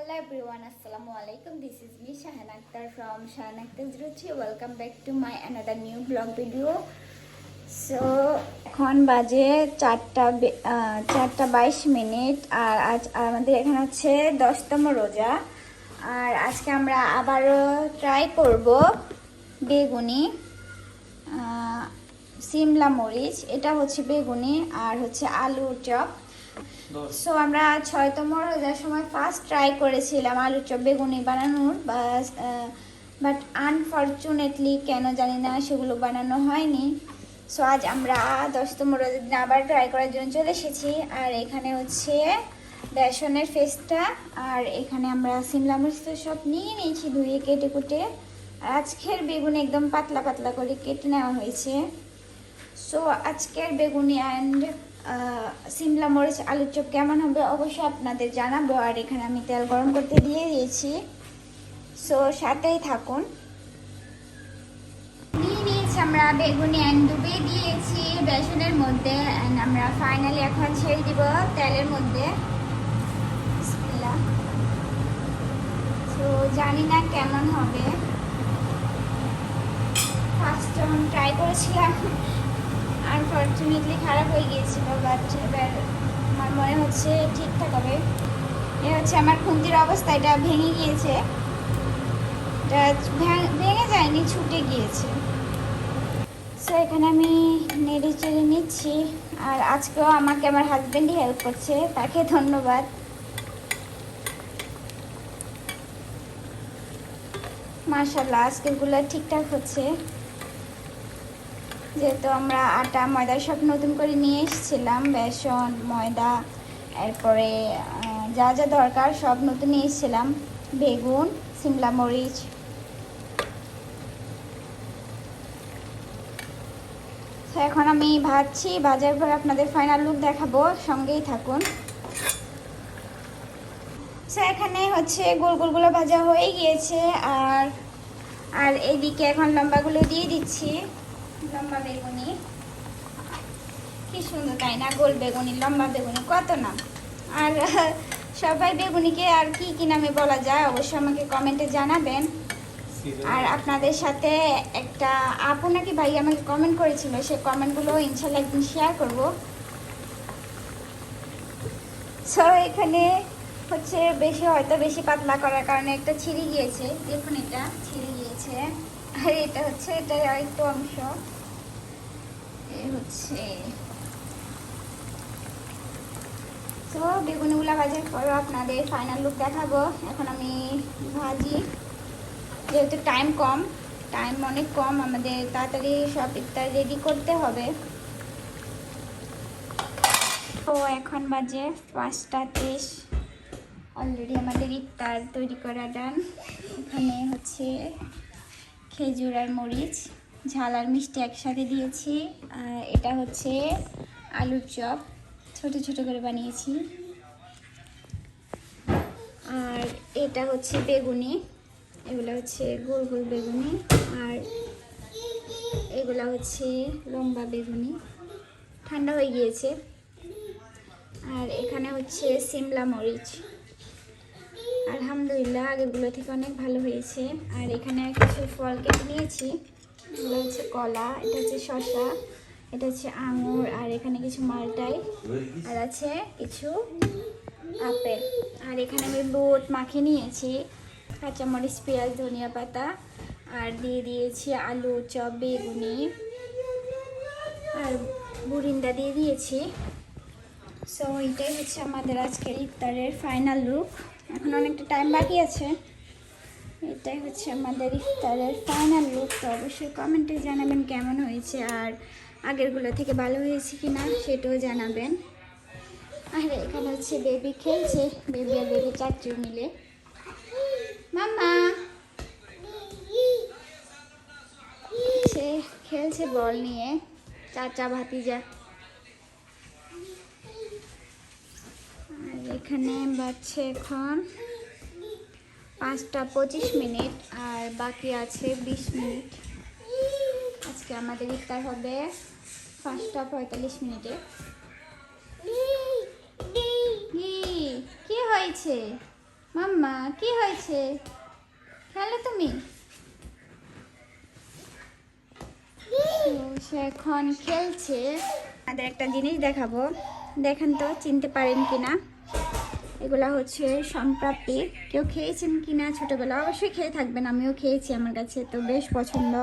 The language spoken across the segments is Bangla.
Hello everyone, Assalamu alaikum. This is me Shahan Akhtar from Shahan Akhtar 03. Welcome back to my another new vlog video. So এখন বাজে চারটা চারটা বাইশ মিনিট আর আজ আমাদের এখানে হচ্ছে দশতম রোজা আর আজকে আমরা আবারও ট্রাই করব বেগুনি সিমলা মরিচ এটা হচ্ছে বেগুনি আর হচ্ছে আলুর চপ সো আমরা ছয়তম রোজার সময় ফার্স্ট ট্রাই করেছিলাম আলুর চপ, বেগুনি বানানোর বাট আনফর্চুনেটলি কেন জানি না সেগুলো বানানো হয়নি। সো আজ আমরা দশতম রোজার দিন আবার ট্রাই করার জন্য চলে এসেছি। আর এখানে হচ্ছে বেসনের ফেসটা, আর এখানে আমরা সিমলা মরিচ তো সব নিয়ে নিয়েছি ধুয়ে কেটে কুটে। আর আজকের বেগুনি একদম পাতলা পাতলা করে কেটে নেওয়া হয়েছে। সো আজকের বেগুনি অ্যান্ড সিমলা মরিচ আলুর চপ কেমন হবে অবশ্যই আপনাদের জানাব। আর এখানে আমি তেল গরম করতে দিয়ে দিয়েছি। সো সাথেই থাকুন। আমরা বেগুনি অ্যান্ড ডুবে দিয়েছি বেসনের মধ্যে। অ্যান্ড আমরা ফাইনালি এখন ছেড়ে দিব তেলের মধ্যে। তো জানি না কেমন হবে। ফার্স্ট যখন ট্রাই করেছিলাম। আনফর্চুনেটলি খারাপ হয়ে গিয়েছিল বাট এবার আমার মনে হচ্ছে ঠিকঠাক হবে। এ হচ্ছে আমার খুন্তির অবস্থা, এটা ভেঙে গিয়েছে। এটা ভেঙে যায়নি, ছুটে গিয়েছে। সো এখানে আমি নেড়ে চেড়ে নিচ্ছি, আর আজকেও আমাকে আমার হাজব্যান্ডই হেল্প করছে, তাকে ধন্যবাদ। মার্শাল্লাহ আজকেরগুলো ঠিকঠাক হচ্ছে। যেহেতু আমরা আটা, ময়দা সব নতুন করে নিয়ে এসেছিলাম, বেসন, ময়দা, এরপরে যা যা দরকার সব নতুন নিয়ে এসেছিলাম। বেগুন, সিমলা মরিচ। এখন আমি ভাজছি ভাজার পর আপনাদের ফাইনাল লুক দেখাবো, সঙ্গেই থাকুন। তো এখানে হচ্ছে গোল গোলগুলো ভাজা হয়ে গিয়েছে, আর আর এদিকে এখন লম্বাগুলো দিয়ে দিচ্ছি। লম্বা বেগুনি। কি সুন্দর তাই না? গোল বেগুনি লম্বা বেগুনি কত নাম? আর সবাই বেগুনিকে আর কি কি নামে বলা যায় অবশ্যই আমাকে কমেন্টে জানাবেন। আর আপনাদের সাথে একটা আপু নাকি ভাই আমাকে কমেন্ট করেছিল সেই কমেন্টগুলো ইনশাল্লাহ একদিন শেয়ার করব। সো এখানে হচ্ছে বেশি হয়তো বেশি পাতলা করার কারণে একটা ছিঁড়ে গিয়েছে। দেখুন এটা ছিঁড়ে গিয়েছে। আর এটা হচ্ছে এটা আরেকটু অংশ। এ হচ্ছে। তো বেগুনগুলা ভাজার পরও আপনাদের ফাইনাল লুক দেখাবো। এখন আমি ভাজি। যেহেতু টাইম কম টাইম অনেক কম, আমাদের তাড়াতাড়ি সব ইফতার রেডি করতে হবে। তো এখন বাজে পাঁচটা তেইশ অলরেডি আমাদের ইফতার তৈরি করা ডান এখানে হচ্ছে খেজুর আর মরিচ, ঝাল আর মিষ্টি একসাথে দিয়েছি। এটা হচ্ছে আলুর চপ। ছোট ছোট করে বানিয়েছি। আর এটা হচ্ছে বেগুনি। এগুলো হচ্ছে গোল গোল বেগুনি। আর এগুলো হচ্ছে লম্বা বেগুনি। ঠান্ডা হয়ে গিয়েছে। আর এখানে হচ্ছে সিমলা মরিচ। আলহামদুলিল্লাহ, আগেরগুলো থেকে অনেক ভালো হয়েছে। আর এখানে কিছু ফল কেটে নিয়েছি। এগুলো হচ্ছে কলা, এটা হচ্ছে শসা, এটা হচ্ছে আঙুর, আর এখানে কিছু মালটাই। আর আছে কিছু আপেল। আর এখানে আমি বুট মাখিয়ে নিয়েছি, কাঁচামরিচ, পেঁয়াজ, ধনিয়া পাতা, আর দিয়ে দিয়েছি আলু, চপ, বেগুনি, আর বুরিন্দা দিয়ে দিয়েছি। সো এটাই হচ্ছে আমাদের আজকের ইফতারের ফাইনাল লুক এখন অনেকটা টাইম বাকি আছে। এটাই হচ্ছে আমাদের ইফতারের ফাইনাল লুক তো অবশ্যই কমেন্টে জানাবেন কেমন হয়েছে আর আগেরগুলো থেকে ভালো হয়েছে কি না সেটাও জানাবেন। আর এখানে হচ্ছে বেবি খেলছে বেবি আর বেবি চাচু মিলে। মামা সে খেলছে বল নিয়ে, চাচা, ভাতিজা। আর এখানে বাজছে এখন পাঁচটা পঁচিশ মিনিট আর বাকি আছে বিশ মিনিট। আজকে আমাদের ইফতার হবে পাঁচটা পঁয়তাল্লিশ মিনিটে। কি? কি হয়েছে? মাম্মা, কি হয়েছে? খেলো তুমি? সে এখন খেলছে। আমাদের একটা জিনিস দেখাবো। দেখেন তো, চিনতে পারেন কিনা? এগুলা হচ্ছে সম্প্রাপ্তি। কেউ খেয়েছেন কি না ছোটোবেলা? অবশ্যই খেয়ে থাকবেন, আমিও খেয়েছি আমার কাছে তো বেশ পছন্দ।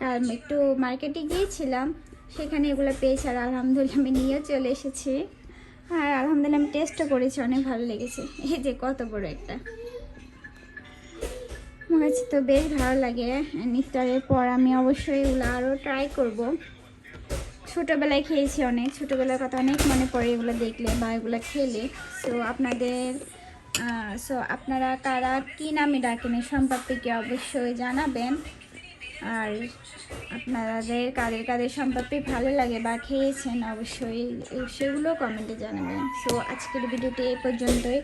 কারণ একটু মার্কেটে গিয়েছিলাম, সেখানে এগুলো পেয়েছি আর আলহামদুলিল্লাহ আমি নিয়েও চলে এসেছি। আর আলহামদুলিল্লাহ আমি টেস্টও করেছি, অনেক ভালো লেগেছে। এই যে কত বড় একটা। আমার কাছে তো বেশ ভালো লাগে। নিফতারের পর আমি অবশ্যই এগুলো আরও ট্রাই করব। ছোটোবেলায় খেয়েছি অনেক, ছোটোবেলার কথা অনেক মনে পড়ে এগুলো দেখলে বা এগুলো খেলে। সো আপনাদের সো আপনারা কারা, কী নামে ডাকেন এই সম্পর্কে অবশ্যই জানাবেন। আর আপনাদের কাদের কাদের সম্পর্কে ভালো লাগে বা খেয়েছেন অবশ্যই সেগুলো কমেন্টে জানাবেন। সো আজকের ভিডিওটি এই পর্যন্তই।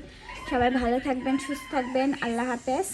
সবাই ভালো থাকবেন, সুস্থ থাকবেন। আল্লাহ হাফেজ।